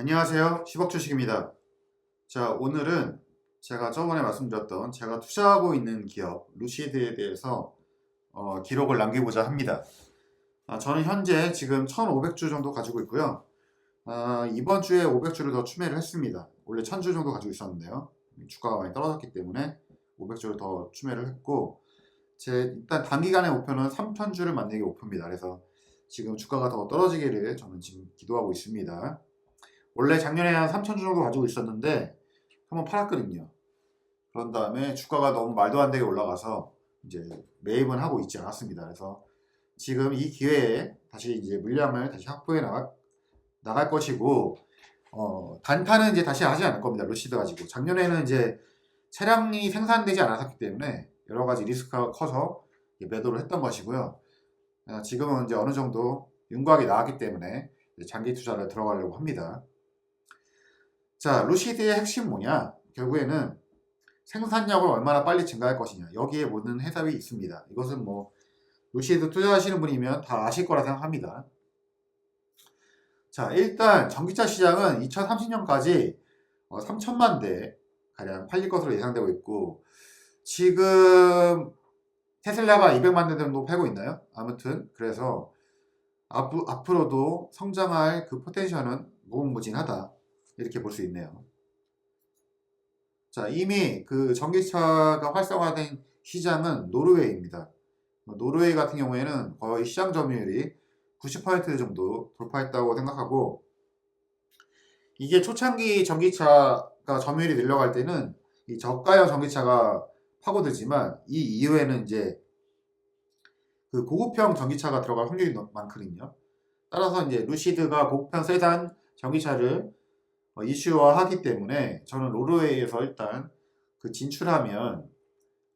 안녕하세요. 10억 주식입니다. 자, 오늘은 제가 저번에 말씀드렸던 제가 투자하고 있는 기업 루시드에 대해서 어, 기록을 남기고자 합니다. 아, 저는 현재 지금 1,500주 정도 가지고 있고요. 아, 이번 주에 500주를 더 추매를 했습니다. 원래 1,000주 정도 가지고 있었는데요. 주가가 많이 떨어졌기 때문에 500주를 더 추매를 했고 제 일단 단기간의 목표는 3,000주를 만들기 목표입니다. 그래서 지금 주가가 더 떨어지기를 저는 지금 기도하고 있습니다. 원래 작년에 한 3,000주 정도 가지고 있었는데 한번 팔았거든요. 그런 다음에 주가가 너무 말도 안 되게 올라가서 이제 매입은 하고 있지 않았습니다. 그래서 지금 이 기회에 다시 이제 물량을 다시 확보해 나갈, 나갈 것이고 어, 단타는 이제 다시 하지 않을 겁니다. 루시드 가지고 작년에는 이제 차량이 생산되지 않았기 때문에 여러 가지 리스크가 커서 매도를 했던 것이고요. 어, 지금은 이제 어느 정도 윤곽이 나왔기 때문에 장기 투자를 들어가려고 합니다. 자, 루시드의 핵심 뭐냐? 결국에는 생산량을 얼마나 빨리 증가할 것이냐. 여기에 모든 해답이 있습니다. 이것은 뭐 루시드 투자하시는 분이면 다 아실 거라 생각합니다. 자, 일단 전기차 시장은 2030년까지 3천만 대 가량 팔릴 것으로 예상되고 있고 지금 테슬라가 200만 대 정도 팔고 있나요? 아무튼 그래서 앞, 앞으로도 성장할 그 포텐셜은 무궁무진하다. 이렇게 볼 수 있네요. 자, 이미 그 전기차가 활성화된 시장은 노르웨이입니다. 노르웨이 같은 경우에는 거의 시장 점유율이 90% 정도 돌파했다고 생각하고 이게 초창기 전기차가 점유율이 늘려갈 때는 이 저가형 전기차가 파고들지만 이 이후에는 이제 그 고급형 전기차가 들어갈 확률이 많거든요. 따라서 이제 루시드가 고급형 세단 전기차를 어, 이슈화하기 때문에 저는 노르웨이에서 일단 그 진출하면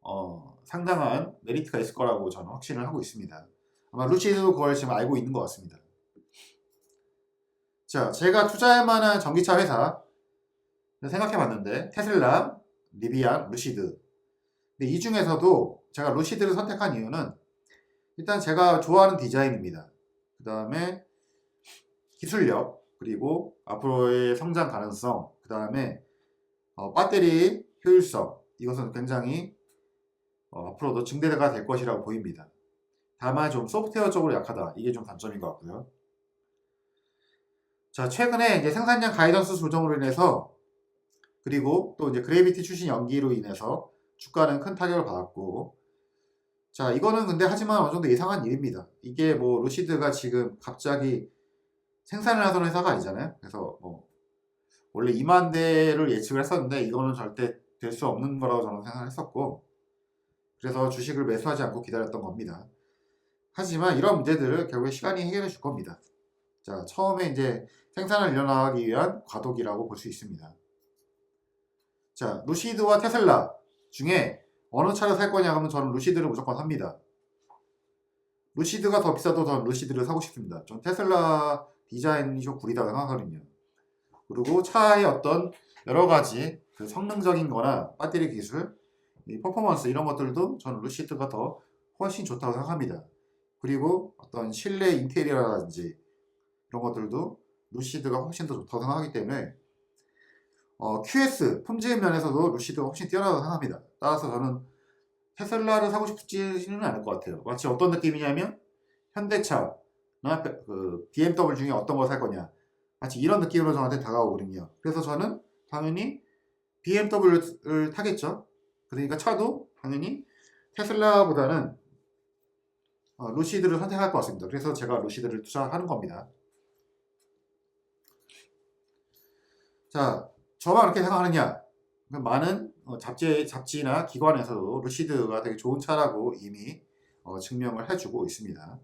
어, 상당한 메리트가 있을 거라고 저는 확신을 하고 있습니다. 아마 루시드도 그걸 지금 알고 있는 것 같습니다. 자, 제가 투자할 만한 전기차 회사 생각해 봤는데 테슬라, 리비안, 루시드. 근데 이 중에서도 제가 루시드를 선택한 이유는 일단 제가 좋아하는 디자인입니다. 그 다음에 기술력, 그리고 앞으로의 성장 가능성, 그 다음에 어, 배터리 효율성 이것은 굉장히 어, 앞으로도 증대가 될 것이라고 보입니다. 다만 좀 소프트웨어적으로 약하다. 이게 좀 단점인 것 같고요. 자, 최근에 이제 생산량 가이던스 조정으로 인해서 그리고 또 이제 그래비티 출신 연기로 인해서 주가는 큰 타격을 받았고 자, 이거는 근데 하지만 어느 정도 예상한 일입니다. 이게 뭐 루시드가 지금 갑자기 생산을 하던 회사가 아니잖아요. 그래서 뭐 원래 2만 대를 예측을 했었는데 이거는 절대 될 수 없는 거라고 저는 생각했었고 그래서 주식을 매수하지 않고 기다렸던 겁니다. 하지만 이런 문제들을 결국에 시간이 해결해 줄 겁니다. 자, 처음에 이제 생산을 이뤄나가기 위한 과도기라고 볼 수 있습니다. 자, 루시드와 테슬라 중에 어느 차를 살 거냐 하면 저는 루시드를 무조건 삽니다. 루시드가 더 비싸도 저는 루시드를 사고 싶습니다. 전 테슬라 디자인이 좀 구리다고 생각하거든요. 그리고 차의 어떤 여러 가지 그 성능적인 거나 배터리 기술, 퍼포먼스 이런 것들도 저는 루시드가 더 훨씬 좋다고 생각합니다. 그리고 어떤 실내 인테리어라든지 이런 것들도 루시드가 훨씬 더 좋다고 생각하기 때문에 어, QS 품질 면에서도 루시드가 훨씬 뛰어나다고 생각합니다. 따라서 저는 테슬라를 사고 싶지는 않을 것 같아요. 마치 어떤 느낌이냐면 현대차, 그 BMW 중에 어떤 걸살 거냐. 마치 이런 느낌으로 저한테 다가오거든요. 그래서 저는 당연히 BMW를 타겠죠. 그러니까 차도 당연히 테슬라보다는 어, 루시드를 선택할 것 같습니다. 그래서 제가 루시드를 투자하는 겁니다. 자, 저만 그렇게 생각하느냐? 많은 어, 잡지, 잡지나 기관에서도 루시드가 되게 좋은 차라고 이미 어, 증명을 해주고 있습니다.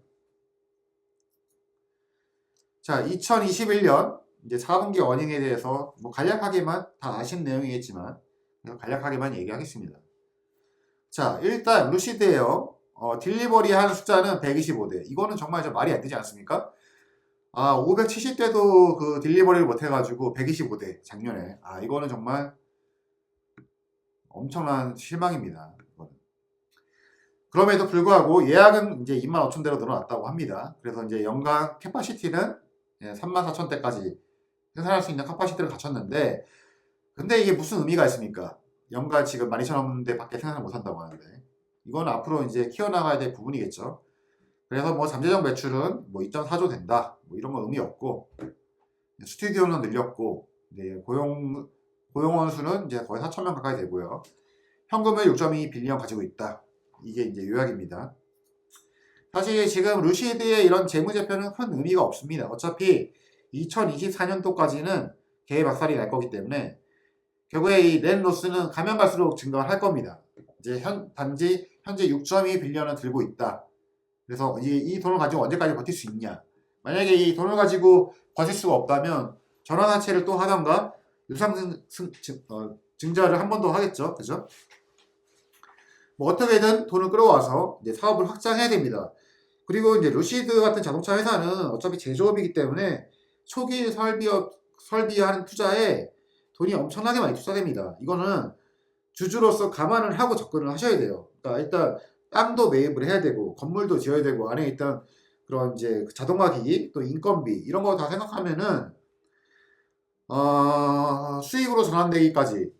자, 2021년 이제 4분기 어닝에 대해서 뭐 간략하게만 다 아신 내용이겠지만 간략하게만 얘기하겠습니다. 자, 일단 루시드에요. 어, 딜리버리 한 숫자는 125대. 이거는 정말 좀 말이 안 되지 않습니까? 아, 570대도 그 딜리버리를 못 해가지고 125대 작년에. 아, 이거는 정말 엄청난 실망입니다. 이거는. 그럼에도 불구하고 예약은 이제 2만 5천 대로 늘어났다고 합니다. 그래서 이제 연간 캐파시티는 3만 예, 4천 대까지 생산할 수 있는 카파시티를 갖췄는데 근데 이게 무슨 의미가 있습니까? 연간 지금 12,000원대 밖에 생산을 못한다고 하는데 이건 앞으로 이제 키워나가야 될 부분이겠죠. 그래서 뭐 잠재적 매출은 뭐 2.4조 된다. 뭐 이런 건 의미 없고 스튜디오는 늘렸고 이제 고용 고용원 수는 이제 거의 4,000명 가까이 되고요. 현금을 6.2 빌리언 가지고 있다. 이게 이제 요약입니다. 사실 지금 루시드의 이런 재무제표는 큰 의미가 없습니다. 어차피 2024년도까지는 개의 박살이 날 거기 때문에 결국에 이 넷로스는 가면 갈수록 증가할 겁니다. 이제 현, 단지 현재 6.2 빌리언을 들고 있다. 그래서 이, 이 돈을 가지고 언제까지 버틸 수 있냐. 만약에 이 돈을 가지고 버틸 수가 없다면 전환화채를 또 하던가 유상증 증, 증, 어, 증자를 한 번 더 하겠죠. 그죠? 뭐 어떻게든 돈을 끌어와서 이제 사업을 확장해야 됩니다. 그리고 이제 루시드 같은 자동차 회사는 어차피 제조업이기 때문에 초기 설비업 설비하는 투자에 돈이 엄청나게 많이 투자됩니다. 이거는 주주로서 감안을 하고 접근을 하셔야 돼요. 그러니까 일단 땅도 매입을 해야 되고 건물도 지어야 되고 안에 일단 그런 이제 자동화 기기 또 인건비 이런 거 다 생각하면은 어, 수익으로 전환되기까지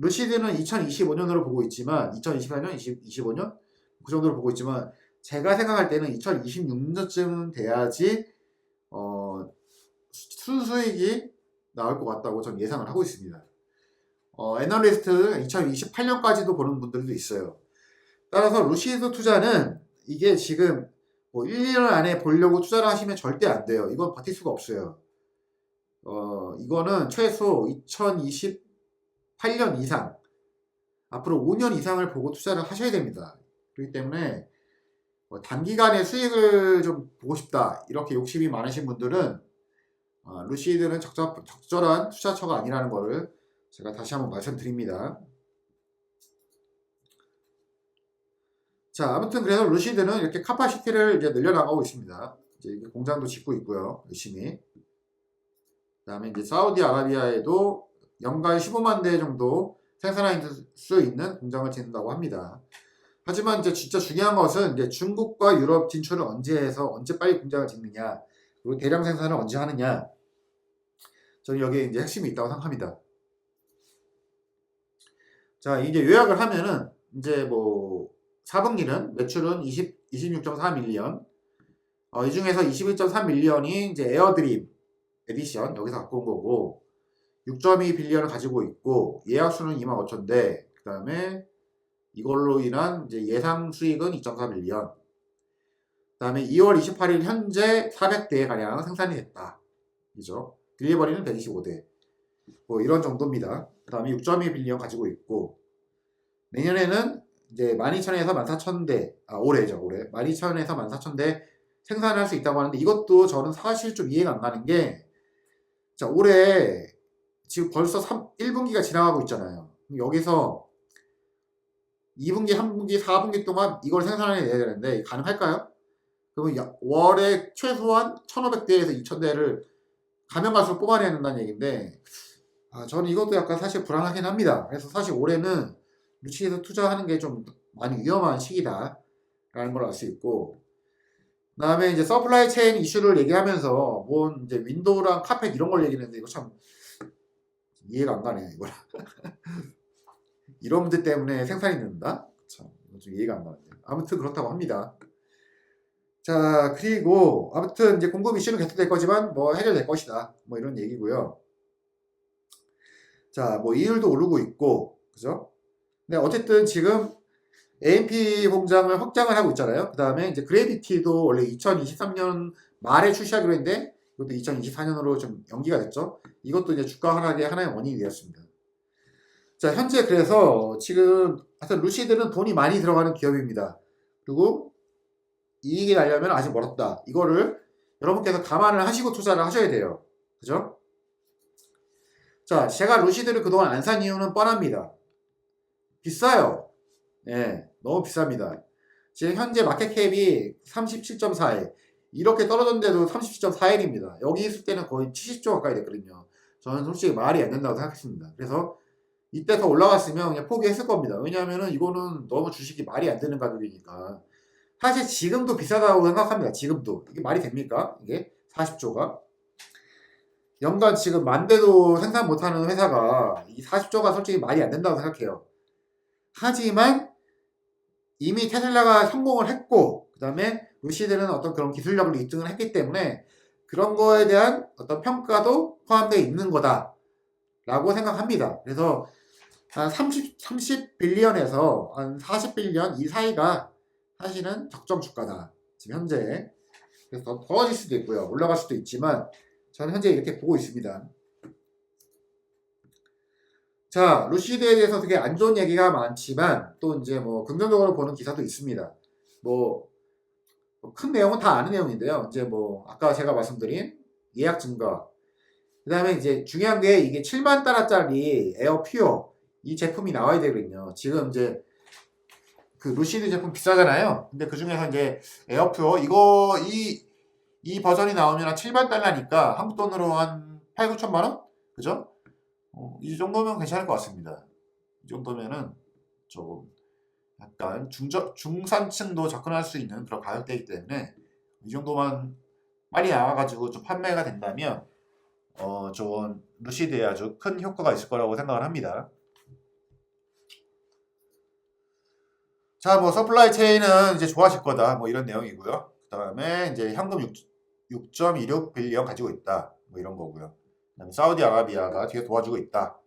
루시드는 2025년으로 보고 있지만 2024년, 20, 25년 그 정도로 보고 있지만 제가 생각할 때는 2026년쯤 돼야지 어, 순수익이 나올 것 같다고 저는 예상을 하고 있습니다. 어, 애널리스트 2028년까지도 보는 분들도 있어요. 따라서 루시드 투자는 이게 지금 뭐 1, 2년 안에 보려고 투자를 하시면 절대 안 돼요. 이건 버틸 수가 없어요. 어, 이거는 최소 2028년 이상, 앞으로 5년 이상을 보고 투자를 하셔야 됩니다. 그렇기 때문에 뭐 단기간에 수익을 좀 보고 싶다, 이렇게 욕심이 많으신 분들은 어, 루시드는 적절, 적절한 투자처가 아니라는 것을 제가 다시 한번 말씀드립니다. 자, 아무튼 그래서 루시드는 이렇게 카파시티를 이제 늘려나가고 있습니다. 이제 공장도 짓고 있고요, 열심히. 그다음에 이제 사우디아라비아에도 연간 15만 대 정도 생산할 수 있는 공장을 짓는다고 합니다. 하지만 이제 진짜 중요한 것은 이제 중국과 유럽 진출을 언제 해서 언제 빨리 공장을 짓느냐, 그리고 대량 생산을 언제 하느냐. 저는 여기에 이제 핵심이 있다고 생각합니다. 자, 이제 요약을 하면은 이제 뭐 4분기는 매출은 20, 26.4 밀리언. 어, 이 중에서 21.3 밀리언이 이제 에어드림 에디션 여기서 갖고 온 거고 6.2 빌리언을 가지고 있고 예약 수는 2만 5천 대. 그 다음에 이걸로 인한 이제 예상 수익은 2.4 빌리언. 그 다음에 2월 28일 현재 400대 가량 생산이 됐다. 그죠? 딜리버리는 125대. 뭐 이런 정도입니다. 그 다음에 6.2 빌리언 가지고 있고 내년에는 이제 12,000에서 14,000대, 아, 올해죠, 올해. 12,000에서 14,000대 생산할 수 있다고 하는데 이것도 저는 사실 좀 이해가 안 가는 게, 자, 올해 지금 벌써 3, 1분기가 지나가고 있잖아요. 여기서 2분기, 3분기, 4분기 동안 이걸 생산해내야 되는데 가능할까요? 그러면 월에 최소한 1,500대에서 2,000대를 가면 갈수록 뽑아내야 된다는 얘기인데, 아, 저는 이것도 약간 사실 불안하긴 합니다. 그래서 사실 올해는 루치에서 투자하는 게 좀 많이 위험한 시기다라는 걸 알 수 있고 그 다음에 이제 서플라이 체인 이슈를 얘기하면서 뭔 이제 윈도우랑 카펫 이런 걸 얘기했는데 이거 참 이해가 안 가네 이거 이런 문제 때문에 생산이 는다? 참좀 이해가 안 가는데. 아무튼 그렇다고 합니다. 자 그리고 아무튼 이제 공급 이슈는 계속될 거지만 뭐 해결될 것이다. 뭐 이런 얘기고요. 자뭐 이율도 오르고 있고 그죠? 네, 어쨌든 지금 AMP 공장을 확장을 하고 있잖아요. 그 다음에 이제 그래비티도 원래 2023년 말에 출시하기로 했는데 이것도 2024년으로 좀 연기가 됐죠. 이것도 이제 주가 하락의 하나의 원인이 되었습니다. 자, 현재 그래서 지금 하여튼 루시드는 돈이 많이 들어가는 기업입니다. 그리고 이익이 나려면 아직 멀었다. 이거를 여러분께서 감안을 하시고 투자를 하셔야 돼요. 그죠? 자, 제가 루시드를 그동안 안 산 이유는 뻔합니다. 비싸요. 예, 너무 비쌉니다. 지금 현재 마켓캡이 37.4일. 이렇게 떨어졌는데도 37.4일입니다. 여기 있을 때는 거의 70조 가까이 됐거든요. 저는 솔직히 말이 안 된다고 생각했습니다. 그래서 이때 더 올라갔으면 그냥 포기했을 겁니다. 왜냐하면 이거는 너무 주식이 말이 안 되는 가격이니까. 사실 지금도 비싸다고 생각합니다. 지금도. 이게 말이 됩니까? 이게 40조가. 연간 지금 만 대도 생산 못하는 회사가 이 40조가 솔직히 말이 안 된다고 생각해요. 하지만 이미 테슬라가 성공을 했고 그 다음에 루시드는 어떤 그런 기술력을 입증을 했기 때문에 그런 거에 대한 어떤 평가도 포함되어 있는 거다 라고 생각합니다. 그래서 한 30, 30빌리언에서 한 40빌리언 이 사이가 사실은 적정 주가다. 지금 현재. 그래서 더 떨어질 수도 있고요. 올라갈 수도 있지만 저는 현재 이렇게 보고 있습니다. 자, 루시드에 대해서 되게 안 좋은 얘기가 많지만 또 이제 뭐 긍정적으로 보는 기사도 있습니다. 뭐 큰 내용은 다 아는 내용인데요. 이제 뭐 아까 제가 말씀드린 예약 증가. 그다음에 이제 중요한 게 이게 7만 달러짜리 에어 퓨어 이 제품이 나와야 되거든요. 지금 이제 그 루시드 제품 비싸잖아요. 근데 그 중에서 이제 에어 퓨어 이거 이 이 버전이 나오면 한 7만 달러니까 한국 돈으로 한 8, 9천만 원? 그죠? 어, 이 정도면 괜찮을 것 같습니다. 이 정도면은 좀 약간 중저, 중산층도 접근할 수 있는 그런 가격대이기 때문에 이 정도만 빨리 나와가지고 좀 판매가 된다면 어, 좋은 루시드에 아주 큰 효과가 있을 거라고 생각을 합니다. 자, 뭐 서플라이 체인은 이제 좋아질 거다. 뭐 이런 내용이고요. 그 다음에 이제 현금 6, 6.26 빌리언 가지고 있다. 뭐 이런 거고요. 그다음에 사우디아라비아가 뒤에 도와주고 있다.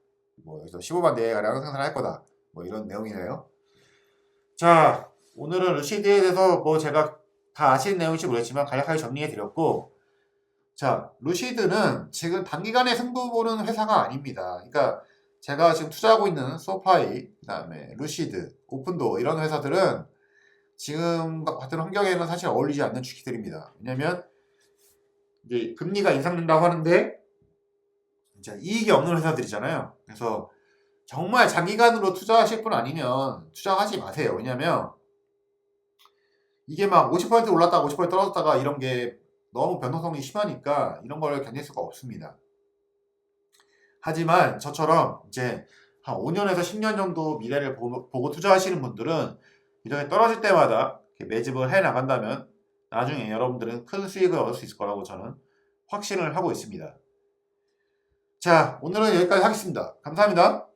뭐 그래서 15만 대 가량 생산할 거다. 뭐 이런 내용이네요. 자, 오늘은 루시드에 대해서 뭐 제가 다 아시는 내용인지 모르겠지만 간략하게 정리해 드렸고, 자, 루시드는 지금 단기간에 승부 보는 회사가 아닙니다. 그러니까 제가 지금 투자하고 있는 소파이, 그 다음에 루시드, 오픈도 이런 회사들은 지금 같은 환경에는 사실 어울리지 않는 주식들입니다. 왜냐면 이제 금리가 인상된다고 하는데 이제 이익이 없는 회사들이잖아요. 그래서 정말 장기간으로 투자하실 분 아니면 투자하지 마세요. 왜냐면 이게 막 50% 올랐다가 50% 떨어졌다가 이런 게 너무 변동성이 심하니까 이런 걸 견딜 수가 없습니다. 하지만 저처럼 이제 한 5년에서 10년 정도 미래를 보고, 보고 투자하시는 분들은 이렇게 떨어질 때마다 매집을 해 나간다면 나중에 여러분들은 큰 수익을 얻을 수 있을 거라고 저는 확신을 하고 있습니다. 자, 오늘은 여기까지 하겠습니다. 감사합니다.